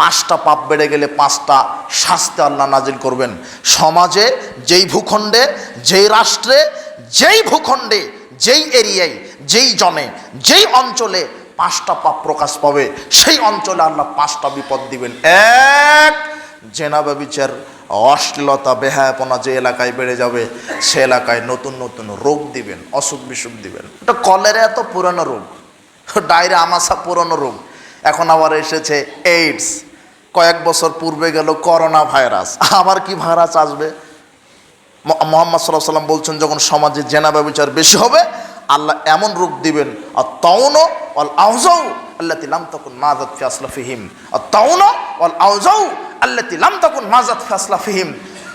পাঁচটা পাপ বেড়ে গেলে পাঁচটা শাস্তি আল্লাহ নাজিল করবেন। সমাজে যেই ভূখণ্ডে, যেই রাষ্ট্রে, যেই ভূখণ্ডে, যেই এরিয়ায়, যেই জনে, যেই অঞ্চলে পাঁচটা পাপ প্রকাশ পাবে, সেই অঞ্চলে আল্লাহ পাঁচটা বিপদ দিবেন। এক জেনাবা বিচার অশ্লীলতা, বেহায়াপনা যে এলাকায় বেড়ে যাবে, সে এলাকায় নতুন নতুন রোগ দিবেন, অসুখ বিসুখ দিবেন। এটা কলেরা এত পুরানো রোগ ডায়রা আমাশা পুরনো রোগ। এখন আবার এসেছে এইডস কয়েক বছর পূর্বে গেল করোনা ভাইরাস। আবার কি ভাইরাস আসবে? মোহাম্মদ সাল্লাহ সাল্লাম বলছেন, যখন সমাজে জেনা ব্যবচার বেশি হবে, আল্লাহ এমন রূপ দিবেন আর তাউন অল আউজাউ আল্লাহ তিলাম তখন মাজাত ফিয়াসলা ফিহিম। আর তাউন অল আউজাউ আল্লাহ তিলাম তখন মাজাত ফিয়াসলা ফিহিম।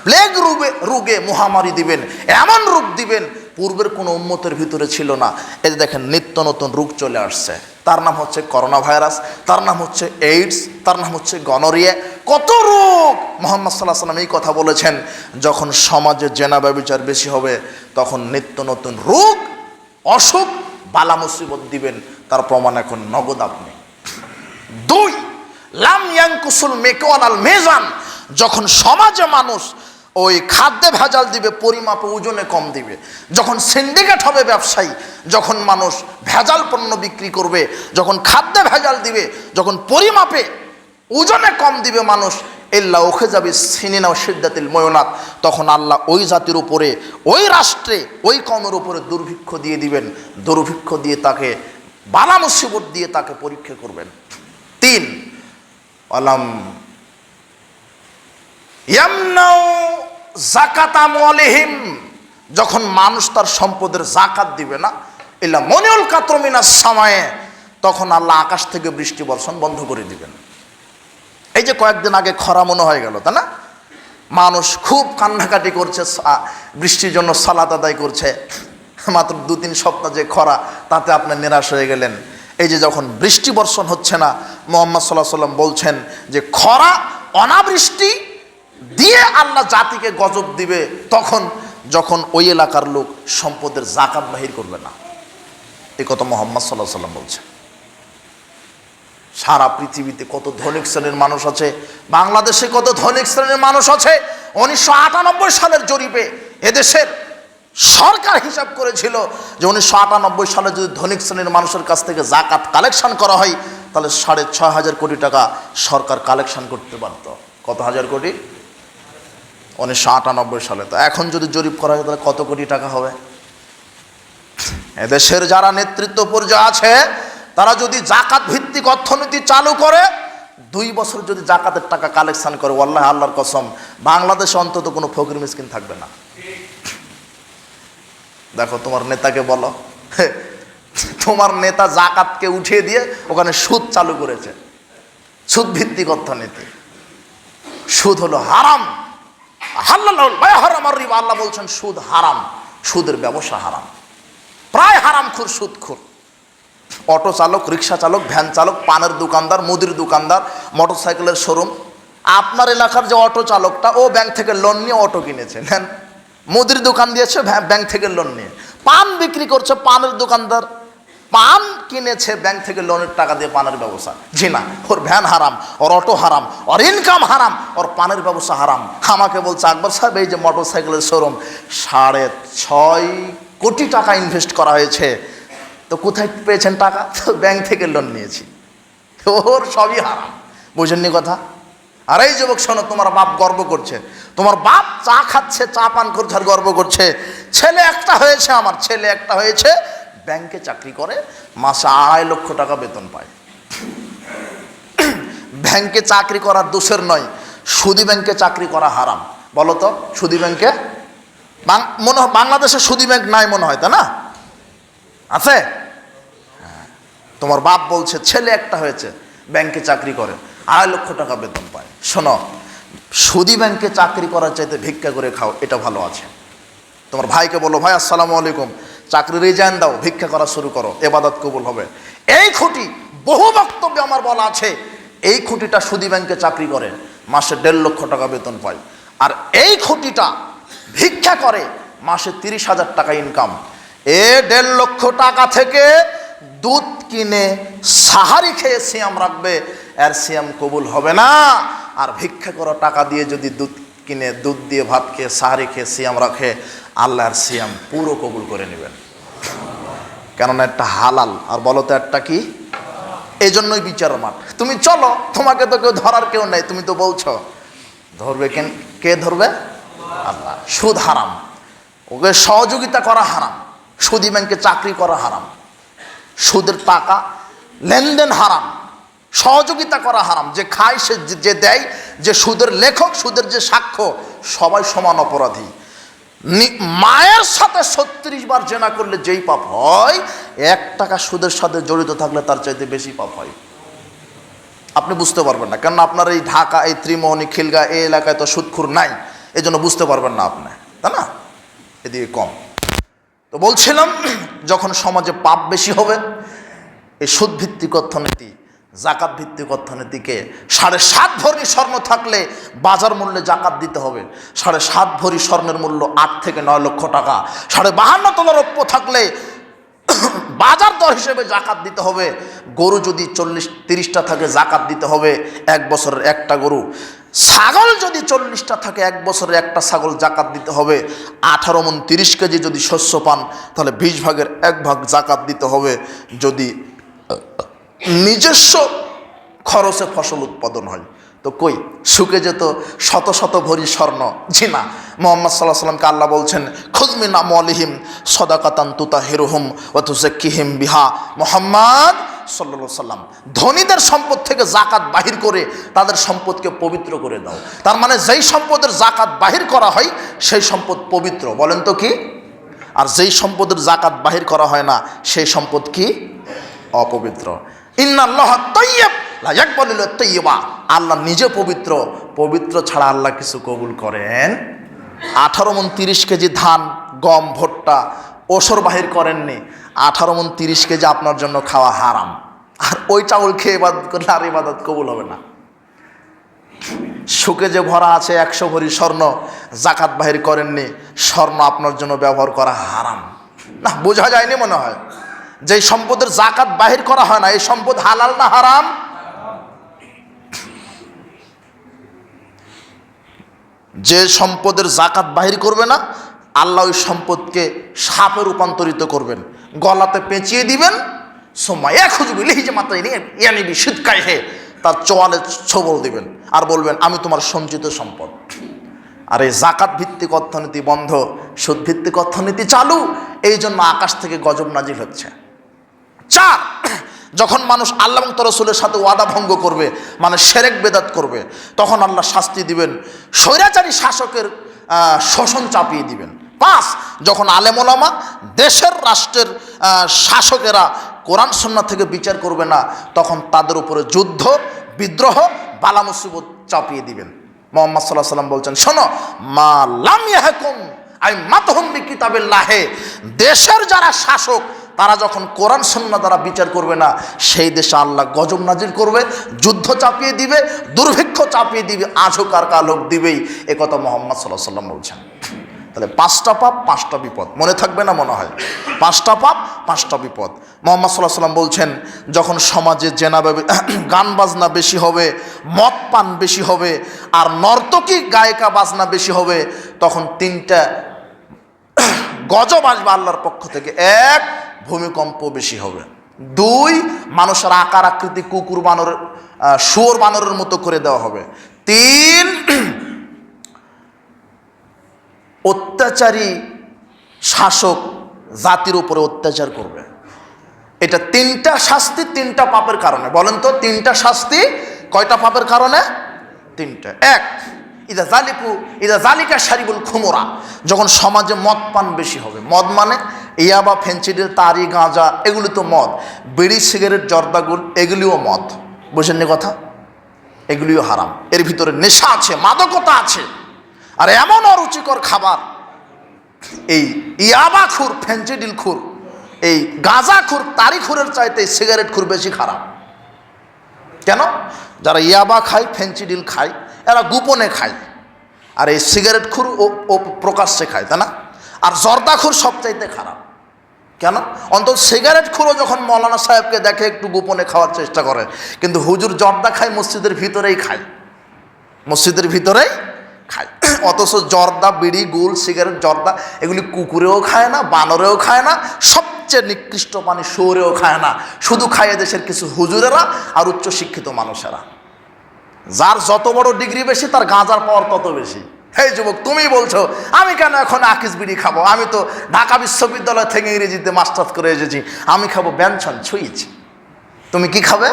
প্লেগ রোগে রোগে মহামারী দিবেন, এমন রূপ দিবেন পূর্বের কোনো উন্মতের ভিতরে ছিল না। এই যে দেখেন, নিত্য নতুন রোগ চলে আসছে। তার নাম হচ্ছে করোনা ভাইরাস তার নাম হচ্ছে এইডস, তার নাম হচ্ছে গনরিয়া। কত রোগ! মোহাম্মদ সাল্লাহ সাল্লাম এই কথা বলেছেন, যখন সমাজে জেনা ব্যবচার বেশি হবে, তখন নিত্য নতুন রোগ, অসুখ, বালা মুসিবত দিবেন। তার প্রমাণ এখন নগদ আপনি। দুই, লাম ইয়াংকুসুল মেকওয়াল আল মেজান, যখন সমাজে মানুষ ওই খাদ্যে ভেজাল দিবে, পরিমাপে ওজনে কম দিবে। যখন সিন্ডিকেট হবে ব্যবসায়ী, যখন মানুষ ভেজাল পণ্য বিক্রি করবে, যখন খাদ্যে ভেজাল দিবে, যখন পরিমাপে ওজনে কম দিবে মানুষ, এল্লা ওখে যাবে সিনিনা সিদ্ধাতিল ময়নাথ তখন আল্লাহ ওই জাতির উপরে, ওই রাষ্ট্রে, ওই কমের উপরে দুর্ভিক্ষ দিয়ে দিবেন। দুর্ভিক্ষ দিয়ে তাকে, বালা মুসিবত দিয়ে তাকে পরীক্ষা করবেন। তিন, আলাম ইয়ামনাউ জাকাত আমওয়ালিহিম। যখন মানুষ তার সম্পদের জাকাত দিবে না এলা মনিউল কাতরমিনাস সময়ে, তখন আল্লাহ আকাশ থেকে বৃষ্টি বর্ষণ বন্ধ করে দিবেন। এই যে কয়েকদিন আগে খরা মনে হয়ে গেল, তাই না? মানুষ খুব কান্নাকাটি করছে বৃষ্টির জন্য সালাদ আদায় করছে। মাত্র দু তিন সপ্তাহ যে খরা, তাতে আপনি নিরাশ হয়ে গেলেন। এই যে যখন বৃষ্টি বর্ষণ হচ্ছে না, মোহাম্মদ সাল্লাহ সাল্লাম বলছেন যে খরা, অনাবৃষ্টি দিয়ে আল্লাহ জাতিকে গজব দিবে, তখন যখন ওই এলাকার লোক সম্পদের জাকাত বাহির করবে না। এ কথা মোহাম্মদ সাল্লাহ সাল্লাম বলছেন সারা পৃথিবীতে কত ধনিক শ্রেণির মানুষ আছে, বাংলাদেশে কত ধনিক শ্রেণির মানুষ আছে, উনিশশো আটানব্বই সালের জরিপে এদেশের সরকার হিসাব করেছিল যে উনিশশো আটানব্বই সালে যদি ধনিক শ্রেণির মানুষের কাছ থেকে জাকাত কালেকশন করা হয়, তাহলে সাড়ে ছয় হাজার কোটি টাকা সরকার কালেকশন করতে পারত। কত হাজার কোটি? উনিশশো আটানব্বই সালে। তো এখন যদি জরিপ করা হয় তাহলে কত কোটি টাকা হবে? এদেশের যারা নেতৃত্ব পর্যায়ে আছে, তারা যদি জাকাত ভিত্তিক অর্থনীতি চালু করে, দুই বছর যদি জাকাতের টাকা কালেকশন করে আল্লাহ আল্লাহর কসম, বাংলাদেশে অন্তত কোনো ফকির মিসকিন থাকবে না। দেখো, তোমার নেতাকে বলো, তোমার নেতা জাকাতকে উঠিয়ে দিয়ে ওখানে সুদ চালু করেছে। সুদ ভিত্তিক অর্থনীতি। সুদ হলো হারাম। হাল্লাল হারাম আর রিবা। আল্লাহ বলছেন, সুদ হারাম, সুদের ব্যবসা হারাম। প্রায় হারাম খুর, সুদ খুর। অটো চালক, রিক্সা চালক, ভ্যান চালক, পানের দোকানদার, মুদির দোকানদার মোটর সাইকেলের শোরুম। আপনার এলাকার যে অটো চালকটা, ও ব্যাংক থেকে লোন নিয়ে অটো কিনেছে। নেন। মুদির দোকান দিয়েছে ব্যাংক থেকে লোন নিয়ে। পান বিক্রি করছে পানের দোকানদার। পান কিনেছে ব্যাংক থেকে লোনের টাকা দিয়ে পানের ব্যবসা। জি না, ওর ভ্যান হারাম, ওর অটো হারাম, ওর ইনকাম হারাম, ওর পানের ব্যবসা হারাম। আমাকে বলছে, আকবর সাহেব, এই যে মোটর সাইকেলের শোরুম সাড়ে ছয় কোটি টাকা ইনভেস্ট করা হয়েছে। তো কোথায় পেয়েছেন টাকা? তো ব্যাংক থেকে লোন নিয়েছি। ওর সবই হারাম। বুঝেননি কথা? আর এই যুবক, শোনো, তোমার বাপ গর্ব করছে। তোমার বাপ চা খাচ্ছে, চা পান করছে আর গর্ব করছে। ছেলে একটা হয়েছে আমার, ছেলে একটা হয়েছে ব্যাংকে চাকরি করে, মাসে আড়াই লক্ষ টাকা বেতন পায়। ব্যাংকে চাকরি করার দোষের নয়, সুদি ব্যাংকে চাকরি করা হারাম। বলো তো, সুদি ব্যাংকে? মনে হয় বাংলাদেশে সুদি ব্যাংক নাই মনে হয়, তাই না? আছে? হ্যাঁ। তোমার বাপ বলছে, ছেলে একটা হয়েছে, ব্যাংকে চাকরি করে, আড়াই লক্ষ টাকা বেতন পায়। শোনো, সুদি ব্যাংকে চাকরি করার চাইতে ভিক্ষা করে খাও, এটা ভালো আছে। তোমার ভাইকে বলো, ভাই, আসসালামু আলাইকুম। চাকরি রিজাইন দাও, ভিক্ষা করা শুরু করো, এবাদত কবুল হবে। এই খুঁটি বহু বক্তব্যে আমার বলা আছে, এই খুঁটিটা সুদী ব্যাংকে চাকরি করে, মাসে দেড় লক্ষ টাকা বেতন পায়। আর এই খুঁটিটা ভিক্ষা করে, মাসে তিরিশ হাজার টাকা ইনকাম এ দেড় লক্ষ টাকা থেকে দুধ কিনে সাহারি খেয়ে সিয়াম রাখবে এর সিয়াম কবুল হবে না। আর ভিক্ষা করা টাকা দিয়ে যদি দুধ কিনে দুধ দিয়ে ভাত খেয়ে, সাহারি খেয়ে, সিয়াম রাখে, আল্লাহর সিয়াম পুরো কবুল করে নেবেন। কেননা একটা হালাল। আর বলো তো একটা কি? এই জন্যই বিচার মাঠ। তুমি চলো, তোমাকে তো কেউ ধরার কেউ নেই, তুমি তো বলছো। ধরবে কেন? কে ধরবে? আল্লাহ। সুদ হারাম। ওকে সহযোগিতা করা হারাম। সুদি ব্যাংকে চাকরি করা হারাম। সুদের টাকা, লেনদেন হারাম। সহযোগিতা করা হারাম। যে খায়, সে যে- দেয়, যে সুদের লেখক, সুদের যে সাক্ষ্য, সবাই সমান অপরাধী। মায়ের সাথে ছত্রিশ বার জেনা করলে যেই পাপ হয়, এক টাকা সুদের সাথে জড়িত থাকলে তার চাইতে বেশি পাপ হয়। আপনি বুঝতে পারবেন না, কেননা আপনার এই ঢাকা, এই ত্রিমোহনী, খিলগা, এই এলাকায় তো সুদখুর নাই এই জন্য বুঝতে পারবেন না আপনি, তাই না? এদিকে কম। তো বলছিলাম, যখন সমাজে পাপ বেশি হবে, এই সুদভিত্তিক অর্থনীতি জাকাত ভিত্তিক অর্থনীতিকে সাড়ে সাত ভরি স্বর্ণ থাকলে বাজার মূল্যে জাকাত দিতে হবে। সাড়ে সাত ভরি স্বর্ণের মূল্য আট থেকে নয় লক্ষ টাকা। সাড়ে বাহান্ন তলা রৌপ্য থাকলে বাজার দর হিসেবে জাকাত দিতে হবে। গরু যদি চল্লিশ, তিরিশটা থাকে, জাকাত দিতে হবে এক বছরের একটা গরু। ছাগল যদি চল্লিশটা থাকে, এক বছরের একটা ছাগল জাকাত দিতে হবে। আঠারো মন তিরিশ কেজি যদি শস্য পান, তাহলে বিশ ভাগের এক ভাগ জাকাত দিতে হবে। যদি নিজস্ব খরচে ফসল উৎপাদন হয়। তো কই? শুকে যেত শত শত ভরি স্বর্ণ। জি না, মোহাম্মদ সাল্লাহ সাল্লামকে আল্লাহ বলছেন খুজমিন আমলিহিম সদাকাতান তুতা হিরুহুম ওয়াতুজাক্কিহিম বিহা। মোহাম্মদ সাল্লা সাল্লাম ধনীদের সম্পদ থেকে জাকাত বাহির করে তাদের সম্পদকে পবিত্র করে দাও। তার মানে যেই সম্পদের জাকাত বাহির করা হয়, সেই সম্পদ পবিত্র। বলেন তো কি? আর যেই সম্পদের জাকাত বাহির করা হয় না, সেই সম্পদ কি? অপবিত্র। আল্লাহ নিজে পবিত্র পবিত্র ছাড়া আল্লাহ কিছু কবুল করেন। আঠারো মন তিরিশ কেজি ধান, গম, ভুট্টা ওসর বাহির করেননি। আঠারো মন তিরিশ কেজি আপনার জন্য খাওয়া হারাম। আর ওই চাউল খেয়ে ইবাদত করলে আর ইবাদত কবুল হবে না। সুকে যে ভরা আছে একশো ভরি স্বর্ণ জাকাত বাহির করেননি, স্বর্ণ আপনার জন্য ব্যবহার করা হারাম। না, বোঝা যায়নি মনে হয়? যে সম্পদের জাকাত বাহির করা হয় না, এই সম্পদ হালাল না হারাম? যে সম্পদের জাকাত বাহির করবে না, আল্লাহ ওই সম্পদকে সাপে রূপান্তরিত করবেন। গলাতে পেঁচিয়ে দিবেন সময় এক খুঁজবি লিহি যে মাত্রায় নিয়ে ইয়া নিবি শীতকায় হে, তার চোয়ালে ছবল দিবেন আর বলবেন, আমি তোমার সঞ্চিত সম্পদ। আর এই জাকাত ভিত্তিক অর্থনীতি বন্ধ সুদ ভিত্তিক অর্থনীতি চালু এই জন্য আকাশ থেকে গজব নাজির হচ্ছে। চার যখন মানুষ আল্লাহ এবং রসুলের সাথে ওয়াদা ভঙ্গ করবে মানে সেরেক বেদাত করবে, তখন আল্লাহ শাস্তি দিবেন, স্বৈরাচারী শাসকের শোষণ চাপিয়ে দিবেন। পাঁচ যখন আলেমোলামা দেশের রাষ্ট্রের শাসকেরা কোরআন সন্না থেকে বিচার করবে না, তখন তাদের উপরে যুদ্ধ, বিদ্রোহ, বালা মুসিবত চাপিয়ে দিবেন। মোহাম্মদ সাল্লাহ সাল্লাম বলছেন, শোনো, মা লাম ইয়াহকুম আই মাতহম কিতাবের লাহে দেশের যারা শাসক তারা যখন কোরআন সন্না দ্বারা বিচার করবে না, সেই দেশে আল্লাহ গজব নাজির করবে, যুদ্ধ চাপিয়ে দিবে, দুর্ভিক্ষ চাপিয়ে দিবে আজও কার কালোক দিবেই। এ কথা মোহাম্মদ সাল্লাহ সাল্লাম বলছেন। তাহলে পাঁচটা পাপ, পাঁচটা বিপদ। মনে থাকবে না মনে হয়? পাঁচটা পাপ, পাঁচটা বিপদ। মোহাম্মদ সাল্লাহ সাল্লাম বলছেন, যখন সমাজে জেনা গান বাজনা বেশি হবে, মদ পান বেশি হবে, আর নর্তকী গায়িকা বাজনা বেশি হবে, তখন তিনটা গজব আসবে আল্লাহর পক্ষ থেকে। এক ভূমিকম্প বেশি হবে। দুই, মানুষের আকার, আকৃতি, কুকুর, বানর শুয়োর, বানরের মতো করে দেওয়া হবে। তিন, অত্যাচারী শাসক জাতির উপরে অত্যাচার করবে। এটা তিনটা শাস্তি, তিনটা পাপের কারণে। বলেন তো, তিনটা শাস্তি, কয়টা পাপের কারণে? তিনটা। এক, ইদা জালিকু, ইদা জালিকা সারিবুল খুমরা, যখন সমাজে মদ পান বেশি হবে। মদ মানে ইয়াবা ফেন্সিডিল তারি, গাঁজা, এগুলি তো মদ। বিড়ি, সিগারেট, জর্দাগুল, এগুলিও মদ। বুঝেননি কথা? এগুলিও হারাম। এর ভিতরে নেশা আছে, মাদকতা আছে। আর এমন অরুচিকর খাবার, এই ইয়াবা খুর ফেন্সিডিল খুর, এই গাঁজা খুর, তারি খুরের চাইতে সিগারেট খুর বেশি খারাপ। কেন? যারা ইয়াবা খায় ফেন্সিডিল খায়, এরা গোপনে খায়। আর এই সিগারেট খুর ও প্রকাশ্যে খায়, তাই না? আর জর্দাখুর সবচাইতে খারাপ। কেন? অন্তত সিগারেট খুঁড়ো যখন মৌলানা সাহেবকে দেখে একটু গোপনে খাওয়ার চেষ্টা করে, কিন্তু হুজুর জর্দা খায় মসজিদের ভিতরেই খায়। মসজিদের ভিতরেই খায়। অথচ জর্দা, বিড়ি, গুল, সিগারেট, জর্দা, এগুলি কুকুরেও খায় না, বানরেও খায় না, সবচেয়ে নিকৃষ্ট পানি শোরেও খায় না। শুধু খায় দেশের কিছু হুজুরেরা আর উচ্চশিক্ষিত মানুষেরা। যার যত বড় ডিগ্রি বেশি, তার গাঁজার পাওয়ার তত বেশি। হেই যুবক তুমি বলছো, আমি কেন এখন আকিস বিড়ি খাব? আমি তো ঢাকা বিশ্ববিদ্যালয় থেকে ইংরেজিতে মাস্টার্স করে এসেছি। আমি খাব ব্যঞ্জন ছুঁইচ। তুমি কি খাবে?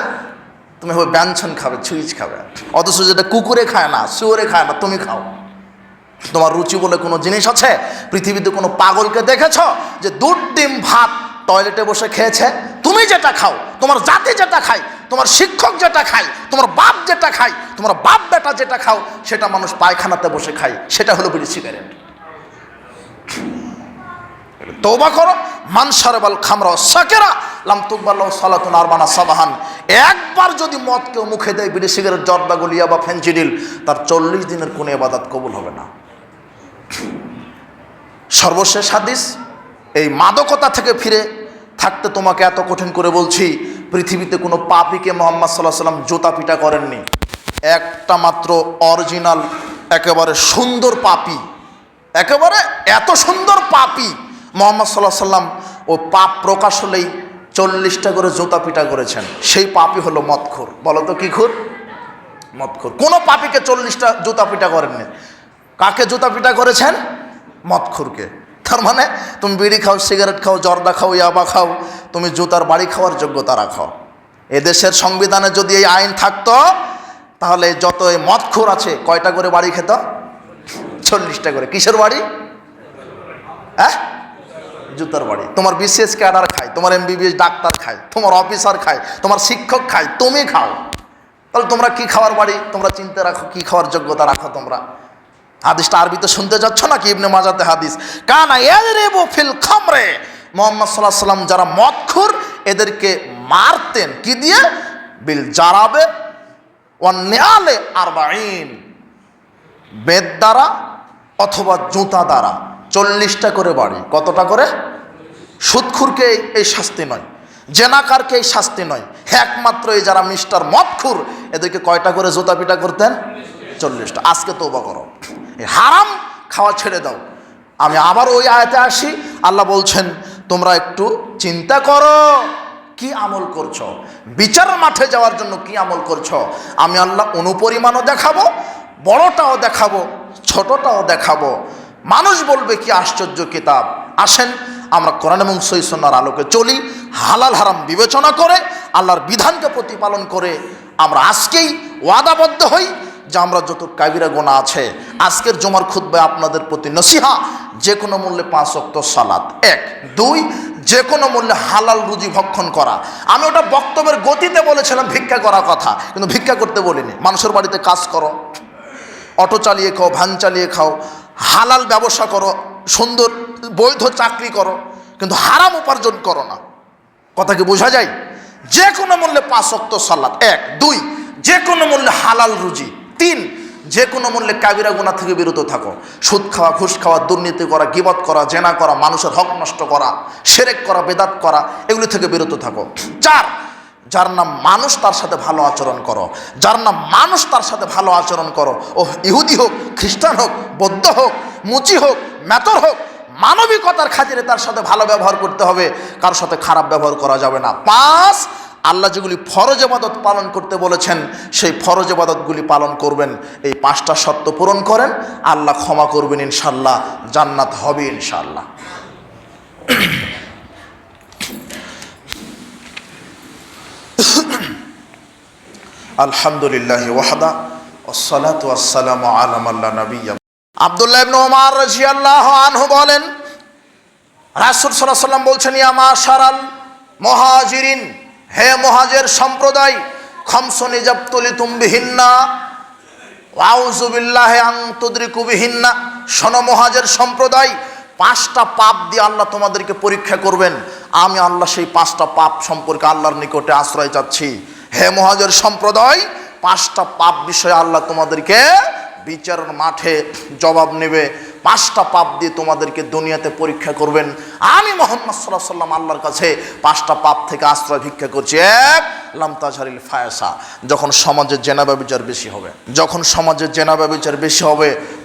তুমি হবে ব্যঞ্জন খাবে, ছুঁইচ খাবে। অথচ যেটা কুকুরে খায় না, শুয়োরে খায় না, তুমি খাও। তোমার রুচি বলে কোনো জিনিস আছে? পৃথিবীতে কোনো পাগলকে দেখেছ যে দুধ, ডিম, ভাত টয়লেটে বসে খেয়েছে, তুমি যেটা খাও, তোমার জাতি যেটা খায়, তোমার শিক্ষক যেটা খায়, তোমার বাপ যেটা খায়, তোমার বাপ বেটা যেটা খাও, সেটা মানুষ পায়খানাতে বসে খায়, সেটা হলো বিড়ি সিগারেট। তৌবা করো মানসারে বল খামরা সাকেরা, লাম তুকবাল সালাতুন আরবানা সাবাহান। একবার যদি মদ কেউ মুখে দেয়, বিড়ি সিগারেট, জর্দা, গলিয়া বা ফেঞ্চিডিল তার চল্লিশ দিনের কোনো এবাদাত কবুল হবে না। সর্বশেষ হাদিস এই মাদকতা থেকে ফিরে থাকতে তোমাকে এত কঠিন করে বলছি, পৃথিবীতে কোনো পাপিকে মোহাম্মদ সাল্লাহ সাল্লাম জোতা পিটা করেননি। একটা মাত্র অরিজিনাল, একেবারে সুন্দর পাপি, একেবারে এত সুন্দর পাপি মোহাম্মদ সাল্লাহ সাল্লাম ও পাপ প্রকাশ হলেই চল্লিশটা করে জোতা পিটা করেছেন। সেই পাপি হলো মৎখুর বলো তো কি খুর? মৎখুর কোনো পাপিকে চল্লিশটা জুতা পিটা করেননি। কাকে জুতা পিটা করেছেন? মৎখুরকে তার মানে তুমি বিড়ি খাও, সিগারেট খাও, জর্দা খাও, ইয়াবা খাও, তুমি জুতার বাড়ি খাওয়ার যোগ্যতা রাখো এদেশের সংবিধানে যদি এই আইন থাকতো, তাহলে যত মদখোর আছে, কয়টা করে বাড়ি খেত? চল্লিশটা করে। কিসের বাড়ি? হ্যাঁ জুতার বাড়ি। তোমার বিসিএস ক্যাডার খায়, তোমার এমবিবিএস ডাক্তার খায়, তোমার অফিসার খায়, তোমার শিক্ষক খায়, তুমি খাও। তাহলে তোমরা কি খাওয়ার বাড়ি? তোমরা চিন্তা রাখো, কি খাওয়ার যোগ্যতা রাখো তোমরা। হাদিসটা আরবিতে শুনতে যাচ্ছ না কি ইবনে মাজাতে হাদিস? কানা ইয়াজরিবু ফিল খামরে। মোহাম্মদ সাল্লাহ সাল্লাম যারা মদখুর, এদেরকে মারতেন কি দিয়ে? বিল জারাবে ওয়ান্নেয়ালে আরবাইন বেদ দ্বারা অথবা জুতা দ্বারা। চল্লিশটা করে বাড়ি। কতটা করে? সুদখুরকে এই- শাস্তি নয়। জেনাকারকে এই শাস্তি নয়। একমাত্র এই যারা মিস্টার মদখুর, এদেরকে কয়টা করে জুতা পিটা করতেন? চল্লিশটা। আজকে তৌবা করো। হারাম খাওয়া ছেড়ে দাও। আমি আবার ওই আয়তে আসি, আল্লাহ বলছেন, তোমরা একটু চিন্তা করো, কি আমল করছ? বিচার মাঠে যাওয়ার জন্য কি আমল করছ? আমি আল্লাহ অনুপরিমাণও দেখাবো, বড়টাও দেখাবো, ছোটটাও দেখাবো। মানুষ বলবে, কি আশ্চর্য কিতাব। আসেন, আমরা কোরআন এবং সৈসন্নার আলোকে চলি, হালাল হারাম বিবেচনা করে, আল্লাহর বিধানকে প্রতিপালন করে আমরা আজকেই ওয়াদাবদ্ধ হই যে আমরা যত কাবিরা গোনা আছে, আজকের জমার খুদ্ায় আপনাদের প্রতি নসিহা যে কোনো মূল্যে পাঁচ অক্ত সালাত। এক। দুই যে কোনো মূল্যে হালাল রুজি ভক্ষণ করা। আমি ওটা বক্তব্যের গতিতে বলেছিলাম, ভিক্ষা করার কথা, কিন্তু ভিক্ষা করতে বলিনি। মানুষের বাড়িতে কাজ করো, অটো চালিয়ে খাও, ভ্যান চালিয়ে খাও, হালাল ব্যবসা করো, সুন্দর বৈধ চাকরি করো, কিন্তু হারাম উপার্জন করো না। কথা কি বোঝা যায়? যে কোনো মূল্যে পাঁচ অক্ত সালাত। এক। দুই যে কোনো মূল্যে হালাল রুজি। তিন যে কোনো মূল্যে কাবিরা গুণা থেকে বিরত থাকো। সুদ খাওয়া, ঘুষ খাওয়া, দুর্নীতি করা, গিবত করা, জেনা করা, মানুষের হক নষ্ট করা, সেরেক করা, বেদাত করা, এগুলি থেকে বিরত থাকো। চার, যার নাম মানুষ তার সাথে ভালো আচরণ করো। যার নাম মানুষ তার সাথে ভালো আচরণ করো ও ইহুদি হোক, খ্রিস্টান হোক, বৌদ্ধ হোক, মুচি হোক মেতর হোক, মানবিকতার খাতিরে তার সাথে ভালো ব্যবহার করতে হবে। কারোর সাথে খারাপ ব্যবহার করা যাবে না। পাঁচ আল্লাহ যেগুলি ফরজ এবাদত পালন করতে বলেছেন, সেই ফরজ এবাদতগুলি পালন করবেন। এই পাঁচটা শর্ত পূরণ করেন, আল্লাহ ক্ষমা করবেন ইনশাল্লাহ জান্নাত হবে ইনশাল্লাহ আলহামদুলিল্লাহ ওয়াহাদা ওসালাত ওয়াসালাম আলাম আল্লাহ নবী আবদুল্লাহ ইবনে ওমর রাদিয়াল্লাহু আনহু বলেন, রাসূল সাল্লাল্লাহু আলাইহি সাল্লাম বলছেন, ইয়া মাশারাল মুহাজিরিন হে মুহাজির সম্প্রদায় খমসু নিজাবতুলিতুম বিহিন্না ওয়াউযু বিল্লাহি আন তুদরিকু বিহিন্না। শোনো মুহাজির সম্প্রদায়, পাঁচটা পাপ দিয়ে আল্লাহ তোমাদেরকে পরীক্ষা করবেন। আমি আল্লাহ সেই পাঁচটা পাপ সম্পর্কে আল্লাহর নিকটে আশ্রয় চাচ্ছি। হে মহাজের সম্প্রদায়, পাঁচটা পাপ বিষয়ে আল্লাহ তোমাদেরকে বিচারের মাঠে জবাব নেবে। পাঁচটা পাপ দিয়ে তোমাদেরকে দুনিয়াতে পরীক্ষা করবেন। আমি মোহাম্মদ সাল্লাহ সাল্লাম আল্লাহর কাছে পাঁচটা পাপ থেকে আশ্রয় ভিক্ষা করছি। এক লামতাঝারিল ফায়াসা। যখন সমাজে জেনাবা বিচার বেশি হবে, যখন সমাজে জেনাবা বিচার বেশি হবে